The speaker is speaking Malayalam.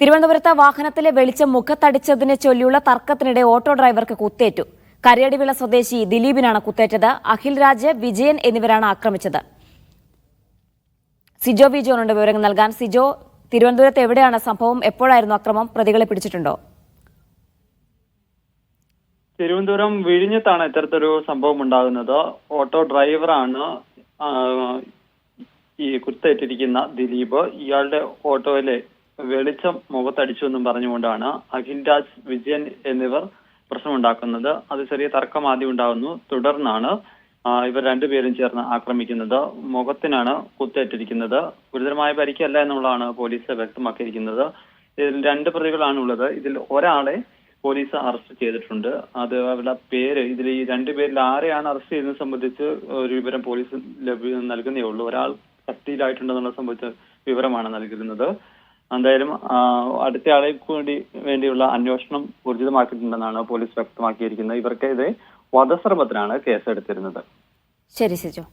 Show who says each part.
Speaker 1: തിരുവനന്തപുരത്ത് വാഹനത്തിലെ വെളിച്ചം മുഖത്തടിച്ചതിനെ ചൊല്ലിയുള്ള തർക്കത്തിനിടെ ഓട്ടോ ഡ്രൈവർക്ക് കുത്തേറ്റു. കരയടിവിള സ്വദേശി ദിലീപിനാണ് കുത്തേറ്റത്. അഖിൽ രാജ് വിജയൻ എന്നിവരാണ് ആക്രമിച്ചത്. സിജോ വി ജോണുണ്ട് വിവരങ്ങൾ നൽകാൻ. സിജോ തിരുവനന്തപുരത്ത് എവിടെയാണ് സംഭവം? എപ്പോഴായിരുന്നു അക്രമം? പ്രതികളെ പിടിച്ചിട്ടുണ്ടോ?
Speaker 2: തിരുവനന്തപുരം വിഴിഞ്ഞത്താണ് ഇത്തരത്തിലൊരു സംഭവം ഉണ്ടാകുന്നത്. ഓട്ടോ ഡ്രൈവറാണ് ഈ കുത്തേറ്റിരിക്കുന്ന ദിലീപ്. ഇയാളുടെ ഓട്ടോയിലെ വെളിച്ചം മുഖത്തടിച്ചു എന്നും പറഞ്ഞുകൊണ്ടാണ് അഖിൽ രാജ് വിജയൻ എന്നിവർ പ്രശ്നമുണ്ടാക്കുന്നത്. അത് ചെറിയ തർക്കം ആദ്യം ഉണ്ടാകുന്നു തുടർന്നാണ് ഇവർ രണ്ടുപേരും ചേർന്ന് ആക്രമിക്കുന്നത്. മുഖത്തിനാണ് കുത്തേറ്റിരിക്കുന്നത്. ഗുരുതരമായ പരിക്കല്ല എന്നുള്ളതാണ് പോലീസ് വ്യക്തമാക്കിയിരിക്കുന്നത്. ഇതിൽ രണ്ട് പ്രതികളാണ് ഉള്ളത് ഇതിൽ ഒരാളെ പോലീസ് അറസ്റ്റ് ചെയ്തിട്ടുണ്ട്. അത് അവരുടെ പേര് ഇതിൽ ഈ രണ്ടുപേരിൽ ആരെയാണ് അറസ്റ്റ് ചെയ്യുന്നത് സംബന്ധിച്ച് ഒരു വിവരം പോലീസ് ലഭ്യ നൽകുന്നേ ഉള്ളൂ. ഒരാൾ കസ്റ്റഡിയിലായിട്ടുണ്ടെന്നുള്ള സംബന്ധിച്ച വിവരമാണ് നൽകുന്നത്. എന്തായാലും അടുത്ത അടുത്തയാളെ കൂടി വേണ്ടിയുള്ള അന്വേഷണം ഊർജിതമാക്കിയിട്ടുണ്ടെന്നാണ് പോലീസ് വ്യക്തമാക്കിയിരിക്കുന്നത്. ഇവർക്കെതിരെ വധശ്രമത്തിനാണ് കേസെടുത്തിരുന്നത്.
Speaker 1: ശരി സിജോ.